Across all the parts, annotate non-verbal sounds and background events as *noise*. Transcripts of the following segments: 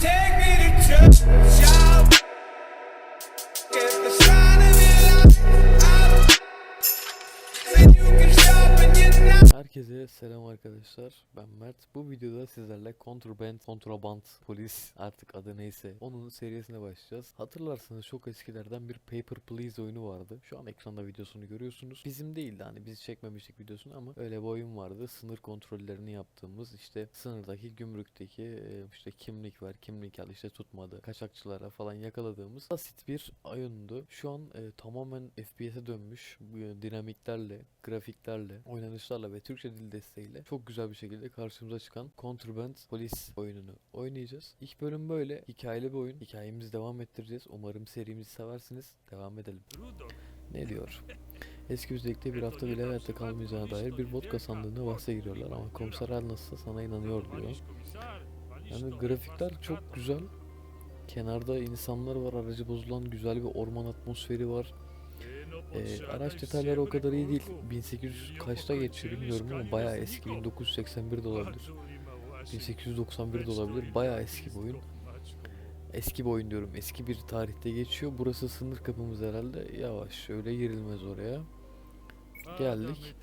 Take Herkese selam arkadaşlar. Ben Mert. Bu videoda sizlerle Contraband, Kontraband, Polis artık adı neyse onun serisine başlayacağız. Hatırlarsanız çok eskilerden bir Paper Please oyunu vardı. Şu an ekranda videosunu görüyorsunuz. Bizim değildi hani biz çekmemiştik videosunu ama öyle bir oyun vardı. Sınır kontrollerini yaptığımız işte sınırdaki gümrükteki e, işte kimlik ver, kimlik al işte tutmadı. Kaçakçılara falan yakaladığımız basit bir oyundu. Şu an e, tamamen FPS'e dönmüş e, dinamiklerle, grafiklerle, oynanışlarla ve Türkçe dil desteğiyle çok güzel bir şekilde karşımıza çıkan Contraband Polis oyununu oynayacağız. İlk bölüm böyle hikayeli bir oyun. Hikayemizi devam ettireceğiz. Umarım serimizi seversiniz. Devam edelim. Ne diyor? Eski düzeyde bir hafta bile hayatta kalmayacağına dair bir vodka sandığına bahse giriyorlar ama komiser her nasılsa sana inanıyor diyor. Yani grafikler çok güzel. Kenarda insanlar var, aracı bozulan güzel bir orman atmosferi var. Ee, araç detayları o kadar iyi değil. 1800 kaçta geçiyor bilmiyorum ama bayağı eski. 1981 de olabilir. 1891 de olabilir. Bayağı eski bir oyun. Eski bir oyun diyorum. Eski bir tarihte geçiyor. Burası sınır kapımız herhalde. Yavaş şöyle girilmez oraya. Geldik.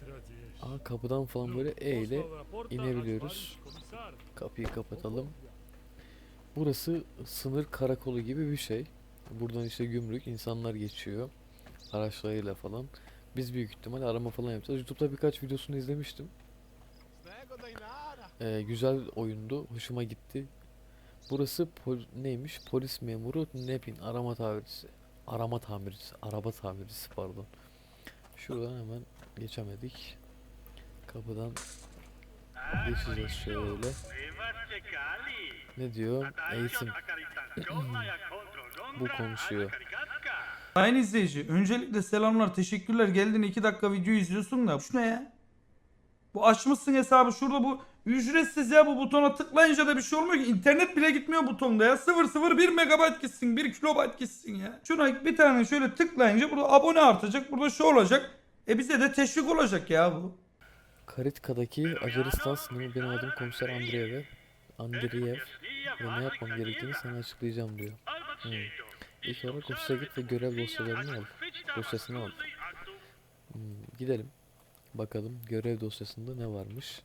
Aa kapıdan falan böyle E ile inebiliyoruz. Kapıyı kapatalım. Burası sınır karakolu gibi bir şey. Buradan işte gümrük insanlar geçiyor. Araçlarıyla falan. Biz büyük ihtimal arama falan yapacağız. YouTube'da birkaç videosunu izlemiştim. Ee, güzel oyundu. Hoşuma gitti. Burası pol- neymiş? Polis memuru Nepin arama tamircisi. Arama tamircisi. Araba tamircisi pardon. Şuradan hemen geçemedik. Kapıdan geçeceğiz şöyle. Ne diyor? Eğitim. *clears throat* Bu konuşuyor. Sayın izleyici, öncelikle selamlar, teşekkürler. Geldin 2 dakika video izliyorsun da. Şu ne ya? Bu açmışsın hesabı şurada bu ücretsiz ya bu butona tıklayınca da bir şey olmuyor ki. İnternet bile gitmiyor butonda ya. 001 megabayt gitsin, 1 kilobayt gitsin ya. Şuna bir tane şöyle tıklayınca burada abone artacak, burada şu olacak. E bize de teşvik olacak ya bu. Karitka'daki Acaristan sınırı benim adım komiser Andreev. Andreev ve ne yapmam gerektiğini sana açıklayacağım diyor. Hmm. İlk olarak ofise git ve görev dosyalarını al. Dosyasını al. Hmm, gidelim. Bakalım görev dosyasında ne varmış.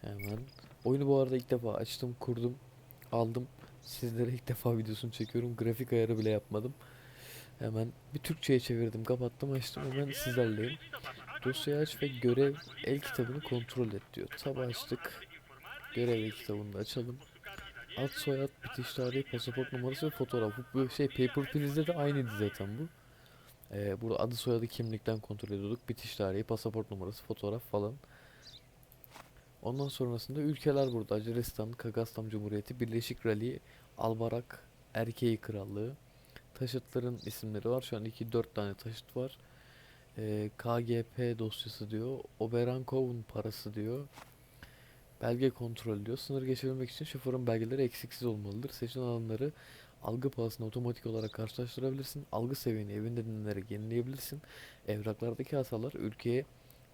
Hemen. Oyunu bu arada ilk defa açtım, kurdum, aldım. Sizlere ilk defa videosunu çekiyorum. Grafik ayarı bile yapmadım. Hemen bir Türkçe'ye çevirdim, kapattım, açtım. Hemen sizlerleyim. Dosyayı aç ve görev el kitabını kontrol et diyor. Tabi açtık. Görev el kitabını da açalım. Ad soyad, bitiş tarihi, pasaport numarası ve fotoğraf. Bu şey Paper Please'de de aynıydı zaten bu. Ee, burada adı soyadı kimlikten kontrol ediyorduk. Bitiş tarihi, pasaport numarası, fotoğraf falan. Ondan sonrasında ülkeler burada. Acaristan, Kagastam Cumhuriyeti, Birleşik Rally, Albarak, Erkeği Krallığı. Taşıtların isimleri var. Şu an 2-4 tane taşıt var. Ee, KGP dosyası diyor. Oberankov'un parası diyor. Belge kontrol diyor. Sınır geçebilmek için şoförün belgeleri eksiksiz olmalıdır. Seçilen alanları algı pahasına otomatik olarak karşılaştırabilirsin. Algı seviyeni evinde dinlenerek yenileyebilirsin. Evraklardaki hatalar ülkeye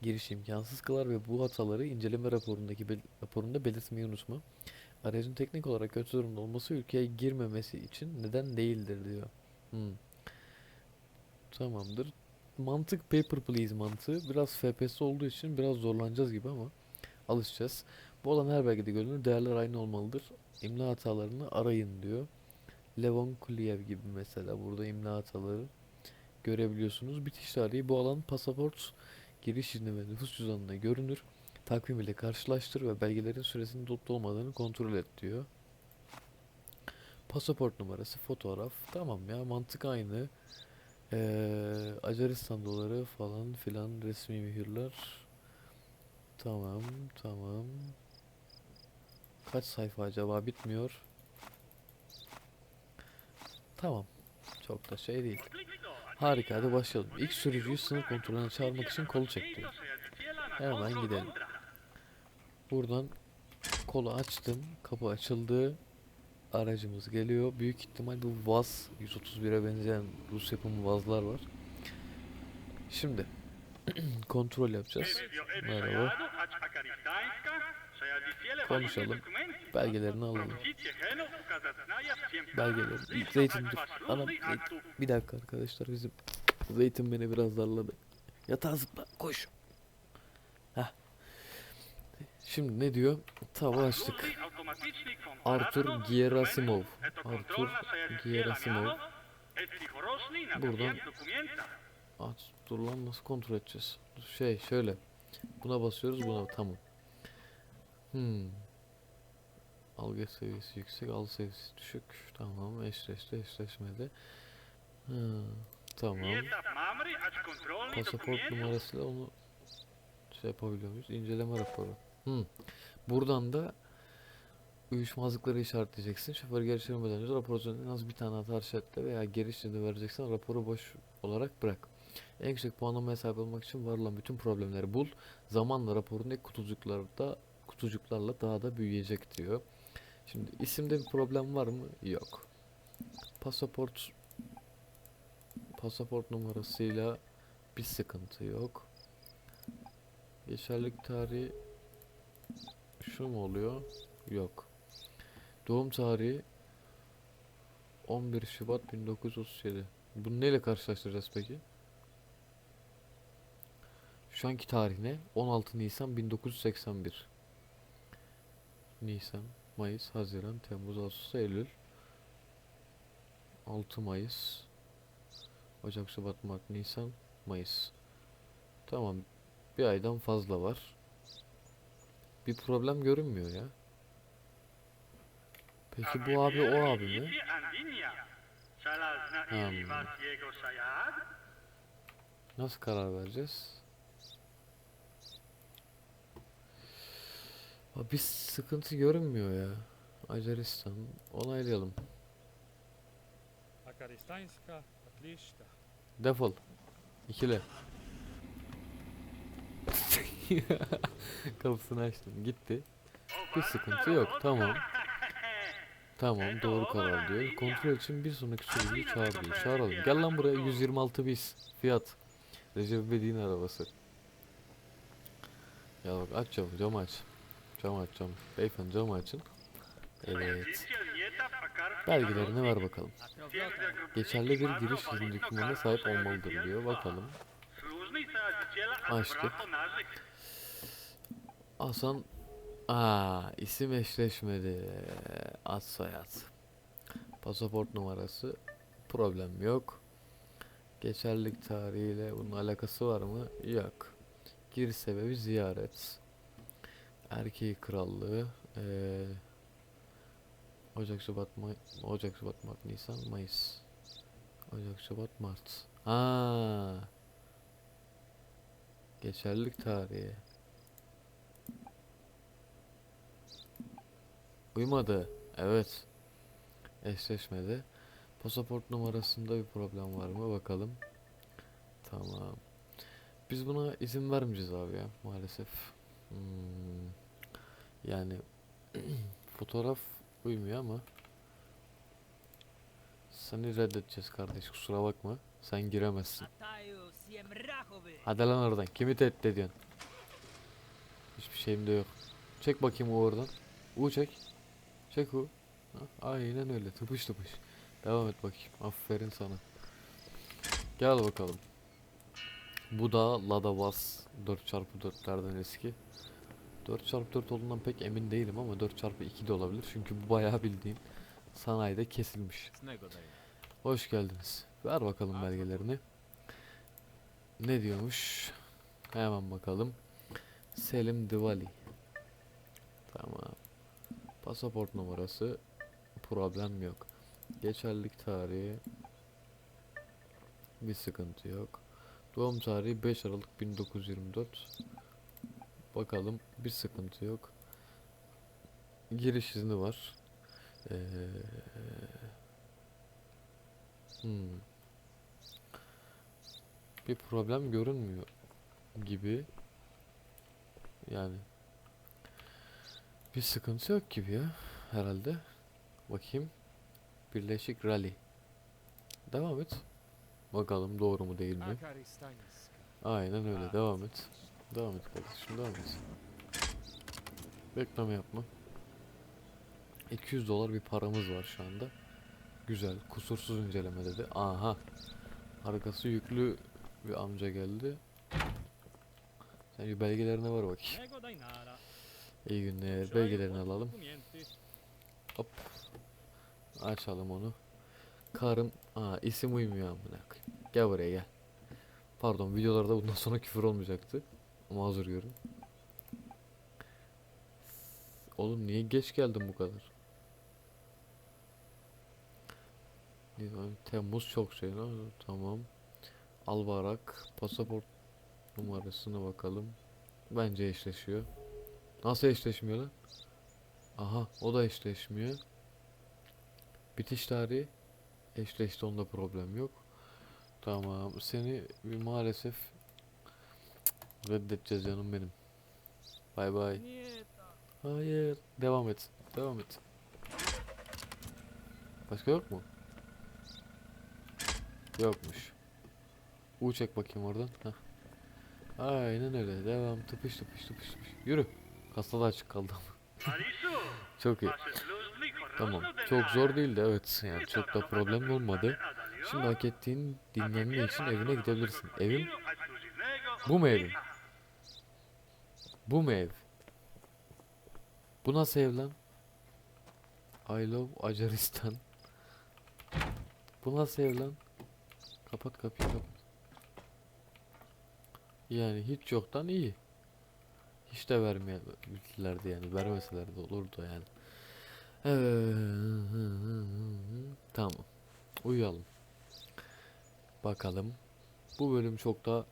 giriş imkansız kılar ve bu hataları inceleme raporundaki bel- raporunda belirtmeyi unutma. Aracın teknik olarak kötü durumda olması ülkeye girmemesi için neden değildir diyor. Hmm. Tamamdır. Mantık paper please mantığı. Biraz FPS olduğu için biraz zorlanacağız gibi ama alışacağız. Bu olan her belgede görünür. Değerler aynı olmalıdır. İmla hatalarını arayın diyor. Levon Kuliyev gibi mesela burada imla hataları görebiliyorsunuz. Bitiş tarihi bu alan pasaport giriş izni ve nüfus cüzdanına görünür. Takvim ile karşılaştır ve belgelerin süresinin dolup olmadığını kontrol et diyor. Pasaport numarası, fotoğraf. Tamam ya mantık aynı. Ee, Acaristan doları falan filan resmi mühürler. Tamam, tamam. Kaç sayfa acaba bitmiyor. Tamam. Çok da şey değil. Harika hadi başlayalım. İlk sürücüyü sınır kontrolüne çağırmak için kolu çek. Hemen gidelim. Buradan kolu açtım. Kapı açıldı. Aracımız geliyor. Büyük ihtimal bu Vaz 131'e benzeyen Rus yapımı Vazlar var. Şimdi *clears throat* kontrol yapacağız. Merhaba. Konuşalım. Belgelerini alalım. Belgeleri. Zeytin dur. Anam zeytin. Bir dakika arkadaşlar bizim Zeytin beni biraz darladı. Yatağa zıpla koş. Heh. Şimdi ne diyor? Tava açtık. Arthur Gerasimov. Arthur Gerasimov. Buradan Aç dur lan nasıl kontrol edeceğiz? Şey şöyle. Buna basıyoruz buna tamam. Hmm. Algı seviyesi yüksek, algı seviyesi düşük. Tamam eşleşti eşleşmedi. Ha, tamam. Pasaport numarasıyla onu şey yapabiliyor muyuz? İnceleme raporu. Hmm. Buradan da uyuşmazlıkları işaretleyeceksin. Şoför geri çevirmeden önce rapor üzerinde en az bir tane hata işaretle veya geri işlemi vereceksen raporu boş olarak bırak. En yüksek puanlamaya sahip olmak için var olan bütün problemleri bul. Zamanla raporun ilk kutucuklarda kutucuklarla daha da büyüyecek diyor. Şimdi isimde bir problem var mı? Yok. Pasaport pasaport numarasıyla bir sıkıntı yok. Geçerlilik tarihi şu mu oluyor? Yok. Doğum tarihi 11 Şubat 1937. Bunu neyle karşılaştıracağız peki? Şu anki tarih ne? 16 Nisan 1981. Nisan, Mayıs, Haziran, Temmuz, Ağustos, Eylül. 6 Mayıs. Ocak, Şubat, Mart, Nisan, Mayıs. Tamam. Bir aydan fazla var. Bir problem görünmüyor ya. Peki bu abi o abi mi? Hmm. Nasıl karar vereceğiz? Bir sıkıntı görünmüyor ya. Macaristan. Onaylayalım. Akaristanska atlista. Defol. İkile. *laughs* Kapısını açtım. Gitti. Bir sıkıntı yok. Tamam. Tamam doğru karar diyor. Kontrol için bir sonraki sürücüyü çağır diyor. Çağıralım. Gel lan buraya 126 bis. Fiyat. Recep Bedi'nin arabası. Ya bak aç yavrum cam aç. Camı aç camı. Beyefendi camı açın. Evet. Belgelerine ver bakalım. Geçerli bir giriş izni dokümanına sahip olmalıdır diyor. Bakalım. Açtık. Hasan Aa, isim eşleşmedi. Ad soyad. Pasaport numarası. Problem yok. Geçerlilik tarihiyle bunun alakası var mı? Yok. Giriş sebebi ziyaret. Erkeği krallığı. Ee, Ocak, Şubat, May Ocak, Şubat, Mart, Nisan, Mayıs. Ocak, Şubat, Mart. Ha. Geçerlilik tarihi. Uymadı. Evet. Eşleşmedi. Pasaport numarasında bir problem var mı bakalım. Tamam. Biz buna izin vermeyeceğiz abi ya maalesef. Hmm. Yani *clears throat* fotoğraf uymuyor ama seni reddedeceğiz kardeş kusura bakma. Sen giremezsin. Hadi lan oradan. Kimi tehdit ediyorsun? Hiçbir şeyim de yok. Çek bakayım o oradan. U çek. Çek U. Ha, aynen öyle. Tıpış tıpış. Devam et bakayım. Aferin sana. Gel bakalım. Bu da Lada Vaz 4x4'lerden eski. 4x4 olduğundan pek emin değilim ama 4x2 de olabilir. Çünkü bu bayağı bildiğin sanayide kesilmiş. Hoş geldiniz. Ver bakalım belgelerini. Ne diyormuş? Hemen bakalım. Selim Divali. Tamam. Pasaport numarası. Problem yok. Geçerlilik tarihi. Bir sıkıntı yok. Doğum tarihi 5 Aralık 1924. Bakalım bir sıkıntı yok. Giriş izni var. Ee, hmm. Bir problem görünmüyor gibi. Yani bir sıkıntı yok gibi ya herhalde. Bakayım. Birleşik Rally. Devam et. Bakalım doğru mu değil mi? Aynen öyle devam et. Devam et kardeşim devam et. Bekleme yapma. 200 dolar bir paramız var şu anda. Güzel. Kusursuz inceleme dedi. Aha. Arkası yüklü bir amca geldi. Sen bir belgelerine var nada. İyi günler. Belgelerini alalım. Hop. Açalım onu. Karın. Aa isim uymuyor amına. Gel buraya gel. Pardon videolarda bundan sonra küfür olmayacaktı. Mazur görün. Oğlum niye geç geldin bu kadar? Temmuz çok şey. Tamam. Albarak pasaport numarasına bakalım. Bence eşleşiyor. Nasıl eşleşmiyor lan? Aha o da eşleşmiyor. Bitiş tarihi eşleşti onda problem yok. Tamam seni bir maalesef reddedeceğiz canım benim. Bay bay. Hayır. Devam et. Devam et. Başka yok mu? Yokmuş. U çek bakayım oradan. Heh. Aynen öyle. Devam. Tıpış tıpış tıpış tıpış. Yürü. Kasta da açık kaldım. Çok iyi. Tamam. Çok zor değildi evet. Yani çok da problem olmadı. Şimdi hak ettiğin dinlenme için evine gidebilirsin. Evim bu mu evin? Bu mu ev? Bu nasıl ev lan? I love Acaristan. Bu nasıl ev lan? Kapat kapıyı kapat. Yani hiç yoktan iyi. Hiç de vermeyebilirlerdi yani. Vermeseler de olurdu yani. *laughs* Tamam. Uyuyalım. Bakalım. Bu bölüm çok da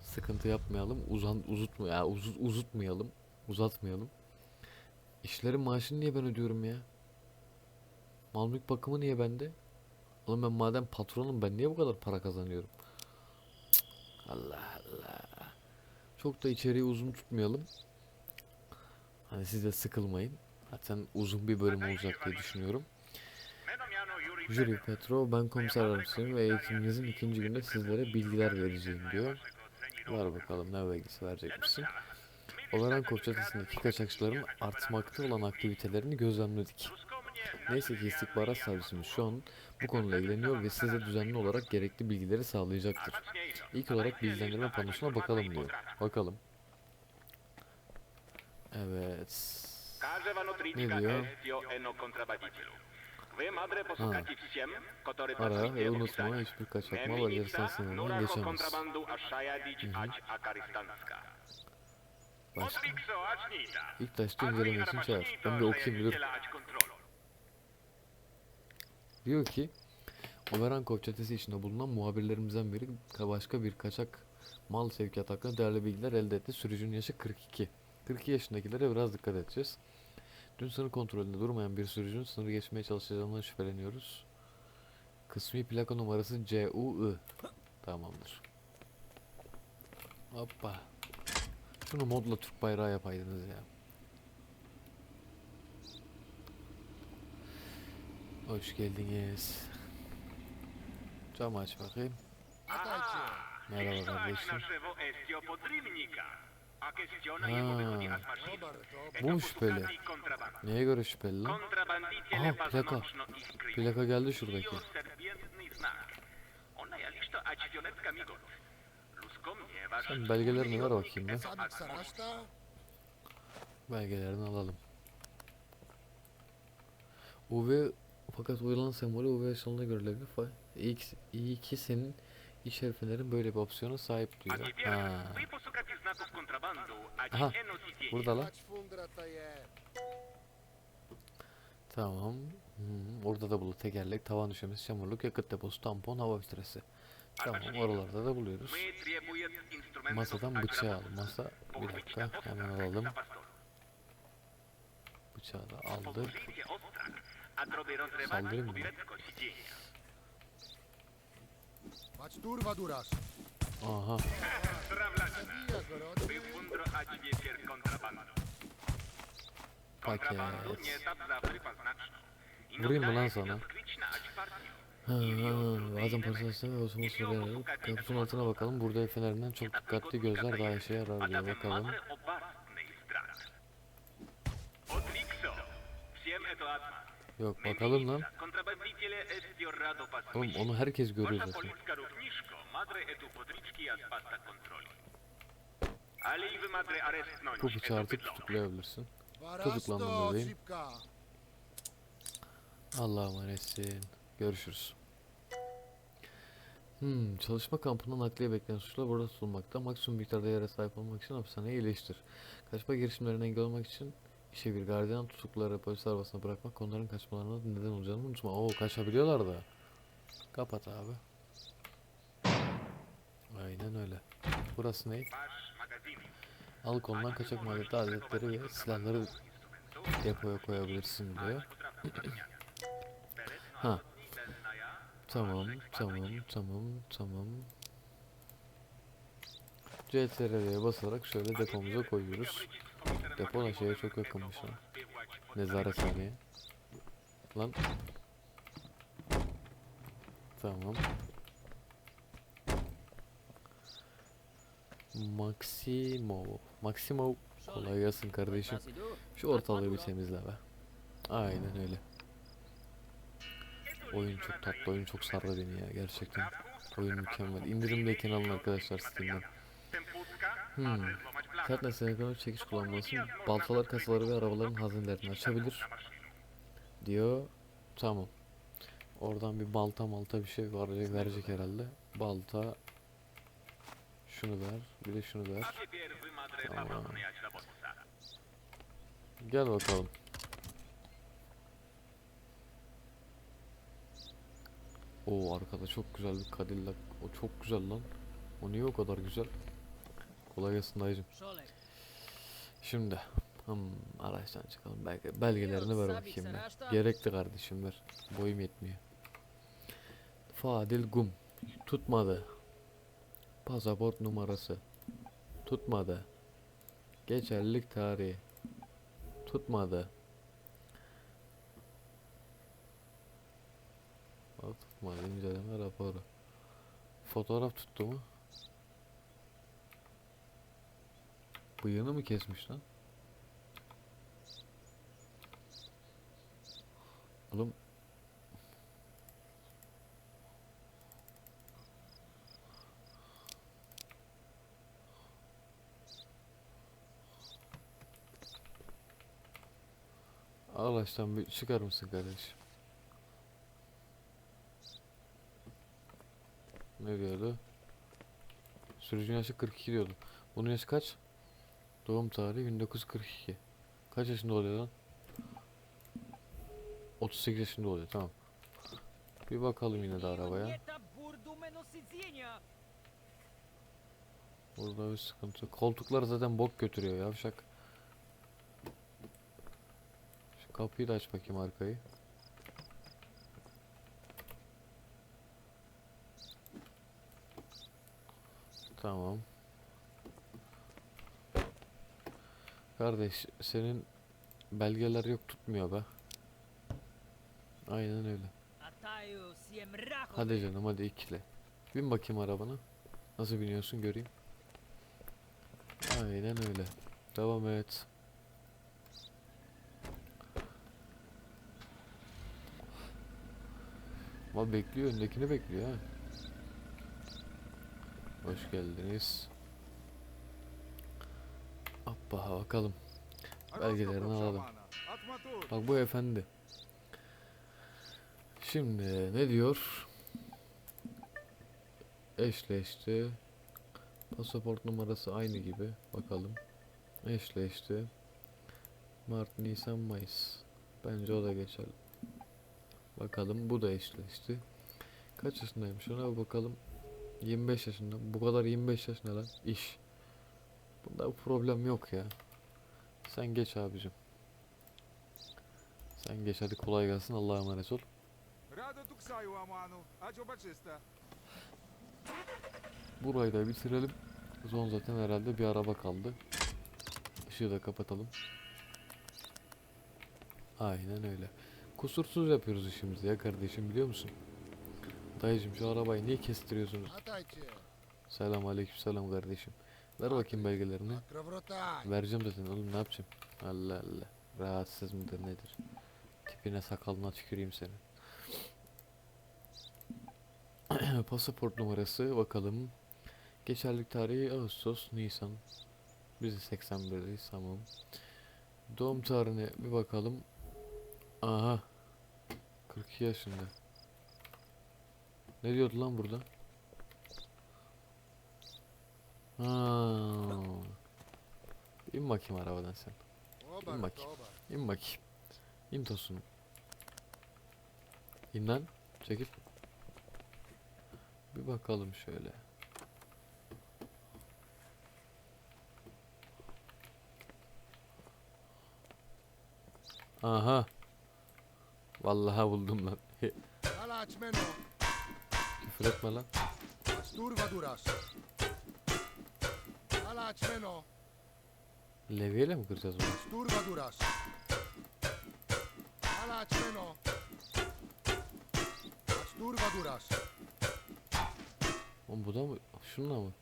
sıkıntı yapmayalım. Uzan uzutma ya uzut, uzutmayalım. Uzatmayalım. İşlerin maaşını niye ben ödüyorum ya? Mal bakımı niye bende? Oğlum ben madem patronum ben niye bu kadar para kazanıyorum? Allah Allah. Çok da içeriği uzun tutmayalım. Hani siz de sıkılmayın. Zaten uzun bir bölüm olacak diye düşünüyorum. Jüri Petro, ben komiser yardımcısıyım ve eğitiminizin ikinci günde sizlere bilgiler vereceğim diyor. Ver bakalım ne bilgisi verecek misin? Olarankov çetesindeki kaçakçıların artmakta olan aktivitelerini gözlemledik. Neyse ki istihbarat servisimiz şu an bu konuyla ilgileniyor ve size düzenli olarak gerekli bilgileri sağlayacaktır. İlk olarak bilgilendirme panosuna bakalım diyor. Bakalım. Evet. Nie diyor? Ha. Ara ve unutma hiçbir kaçak mal Macaristan sınırından geçemez. Başka. İlk taşta inceleme için çağır. Ben bir okuyayım dur. Diyor ki Overankov çetesi içinde bulunan muhabirlerimizden biri ka- başka bir kaçak mal sevkiyat hakkında değerli bilgiler elde etti. Sürücünün yaşı 42. 42 yaşındakilere biraz dikkat edeceğiz. Dün sınır kontrolünde durmayan bir sürücünün sınırı geçmeye çalışacağından şüpheleniyoruz. Kısmi plaka numarası CUI. Tamamdır. Hoppa. Şunu modla Türk bayrağı yapaydınız ya. Hoş geldiniz. Cam aç bakayım. Merhaba kardeşim. Bu mu şüpheli? Neye göre şüpheli lan? Aha plaka. Plaka geldi şuradaki. Sen belgelerini ver bakayım ben. Belgelerini alalım. UV fakat uyulan sembolü UV ışınına görülebilir. İyi ki senin iş heriflerin böyle bir opsiyona sahip diyor. Ha. Aha, burada lan. Tamam. Hmm, orada da bulu tekerlek, tavan düşmesi, çamurluk, yakıt deposu, tampon, hava filtresi. Tamam oralarda da buluyoruz. Masadan bıçağı al. Masa bir dakika hemen alalım. Bıçağı da aldık. Saldırayım mı? Mać turwa durasz. Aha. Zabija go, rod. Paket. Vurayım mı lan sana? Ha, bazen parçalasına ve osmosu sürerek kaputun altına bakalım. Burada el fenerinden çok dikkatli gözler daha işe yarar diye bakalım. Yok bakalım lan. Oğlum onu herkes görüyor zaten. Bu bıçağı artık tutuklayabilirsin. Tutuklanma bebeğim. Allah'a emanetsin. Görüşürüz. Hmm, çalışma kampında nakliye bekleyen suçlar burada tutulmakta. Maksimum miktarda yere sahip olmak için hapishaneye iyileştir. Kaçma girişimlerine engel olmak için şey bir gardiyan tutukları polis arabasına bırakmak onların kaçmalarına neden olacağını unutma. Oo kaçabiliyorlar da. Kapat abi. Aynen öyle. Burası ne? Al konudan kaçak maliyetli aletleri ve silahları depoya koyabilirsin diyor. *clears throat* ha. Tamam, tamam, tamam, tamam. CTRL'ye basarak şöyle depomuza koyuyoruz. Depo şeye çok yakınmış lan. Nezarethaneye. Lan. Tamam. Maximo. Maximo. Kolay gelsin kardeşim. Şu ortalığı bir temizle be. Aynen öyle. Oyun çok tatlı, oyun çok sardı beni ya gerçekten. Oyun mükemmel. İndirimdeyken alın arkadaşlar Steam'den. Hmm. Kartla SGK çekiş kullanması baltalar kasaları ve arabaların hazinelerini açabilir diyor. Tamam. Oradan bir balta malta bir şey verecek, verecek herhalde. Balta şunu ver. Bir de şunu ver. Tamam. Gel bakalım. O arkada çok güzel bir Cadillac. O çok güzel lan. O niye o kadar güzel? Kolay gelsin dayıcım. Şimdi hmm, araçtan çıkalım. Belge, belgelerini ver bakayım ben. Gerekli kardeşim ver. Boyum yetmiyor. Fadil Gum. Tutmadı. Pasaport numarası. Tutmadı. Geçerlilik tarihi. Tutmadı. Bak tutmadı inceleme raporu. Fotoğraf tuttu mu? Bıyığını mı kesmiş lan? Oğlum Ağlaştan bir çıkar mısın kardeşim? Ne diyordu? Sürücünün yaşı 42 diyordu. Bunun yaşı kaç? Doğum tarihi 1942. Kaç yaşında oluyor lan? 38 yaşında oluyor tamam. Bir bakalım yine de arabaya. Burada bir sıkıntı. Koltuklar zaten bok götürüyor yavşak. Şu kapıyı da aç bakayım arkayı. Tamam. Kardeş senin belgeler yok tutmuyor be. Aynen öyle. Hadi canım hadi ikile. Bin bakayım arabana. Nasıl biniyorsun göreyim. Aynen öyle. Devam et. Ama bekliyor öndekini bekliyor ha. Hoş geldiniz. Hoppa bakalım. Belgelerini alalım. Bak bu efendi. Şimdi ne diyor? Eşleşti. Pasaport numarası aynı gibi. Bakalım. Eşleşti. Mart, Nisan, Mayıs. Bence o da geçer. Bakalım bu da eşleşti. Kaç yaşındaymış ona bakalım. 25 yaşında. Bu kadar 25 yaşında lan. İş. Bunda problem yok ya. Sen geç abicim. Sen geç hadi kolay gelsin Allah'a emanet ol. Burayı da bitirelim. Zon zaten herhalde bir araba kaldı. Işığı da kapatalım. Aynen öyle. Kusursuz yapıyoruz işimizi ya kardeşim biliyor musun? Dayıcım şu arabayı niye kestiriyorsunuz? Selam aleyküm selam kardeşim. Ver bakayım belgelerini. Vereceğim zaten oğlum ne yapacağım? Allah Allah. Rahatsız mıdır nedir? Tipine sakalına tüküreyim seni. *clears throat* Pasaport numarası bakalım. Geçerlik tarihi Ağustos, Nisan. Biz de 81'deyiz tamam. Doğum tarihine bir bakalım. Aha. 42 yaşında. Ne diyordu lan burada? Ha. İn bakayım arabadan sen. Obar, bak. obar. İn bakayım. İn tosunum. İn lan. Çekil. Bir bakalım şöyle. Aha. Vallahi buldum lan. *laughs* Küfür etme lan. Açmeno. Levyeyle mi kıracağız bunu? Aç turva duras. Ala açmeno. Aç turva duras. Oğlum bu da mı? Şununla mı?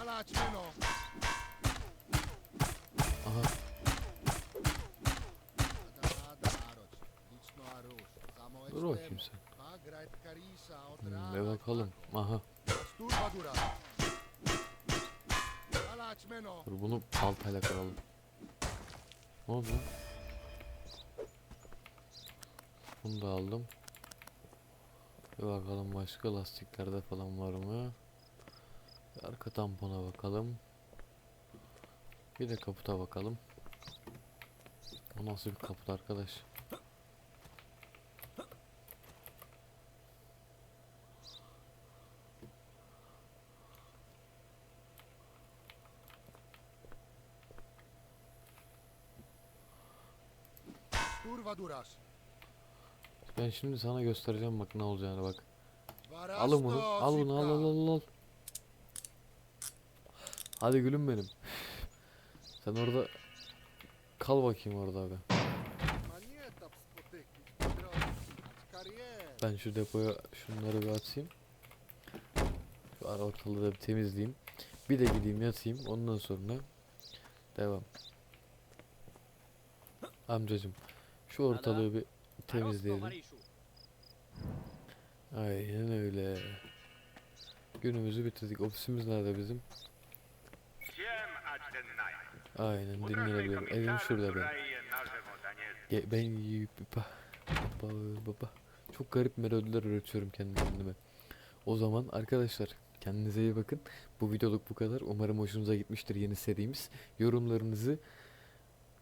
Ala açmeno. Aha. Dur bakayım sen. Hmm, bir bakalım. Aha. Aç turva duras. Dur bunu baltayla kıralım. Ne oldu? Bunu da aldım. Bir bakalım başka lastiklerde falan var mı? Bir arka tampona bakalım. Bir de kaputa bakalım. O nasıl bir kaput arkadaş? Turva duras. Ben şimdi sana göstereceğim bak ne olacağını bak. Alın bunu. Al bunu al al al al. Hadi gülüm benim. Sen orada kal bakayım orada abi. Ben şu depoya şunları bir atayım. Şu ara ortalığı da bir temizleyeyim. Bir de gideyim yatayım. Ondan sonra devam. Amcacım şu ortalığı bir temizleyelim. Aynen öyle. Günümüzü bitirdik. Ofisimiz nerede bizim? Aynen dinlenebilirim. Evim şurada ben. Ge ben baba baba. Çok garip melodiler üretiyorum kendime. O zaman arkadaşlar kendinize iyi bakın. Bu videoluk bu kadar. Umarım hoşunuza gitmiştir yeni serimiz. Yorumlarınızı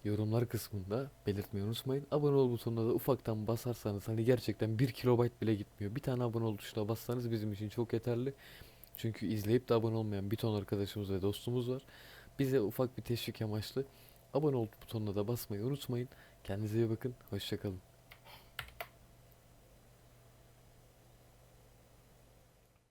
yorumlar kısmında belirtmeyi unutmayın. Abone ol butonuna da ufaktan basarsanız hani gerçekten 1 kilobayt bile gitmiyor. Bir tane abone ol tuşuna bassanız bizim için çok yeterli. Çünkü izleyip de abone olmayan bir ton arkadaşımız ve dostumuz var. Bize ufak bir teşvik amaçlı abone ol butonuna da basmayı unutmayın. Kendinize iyi bakın. Hoşçakalın.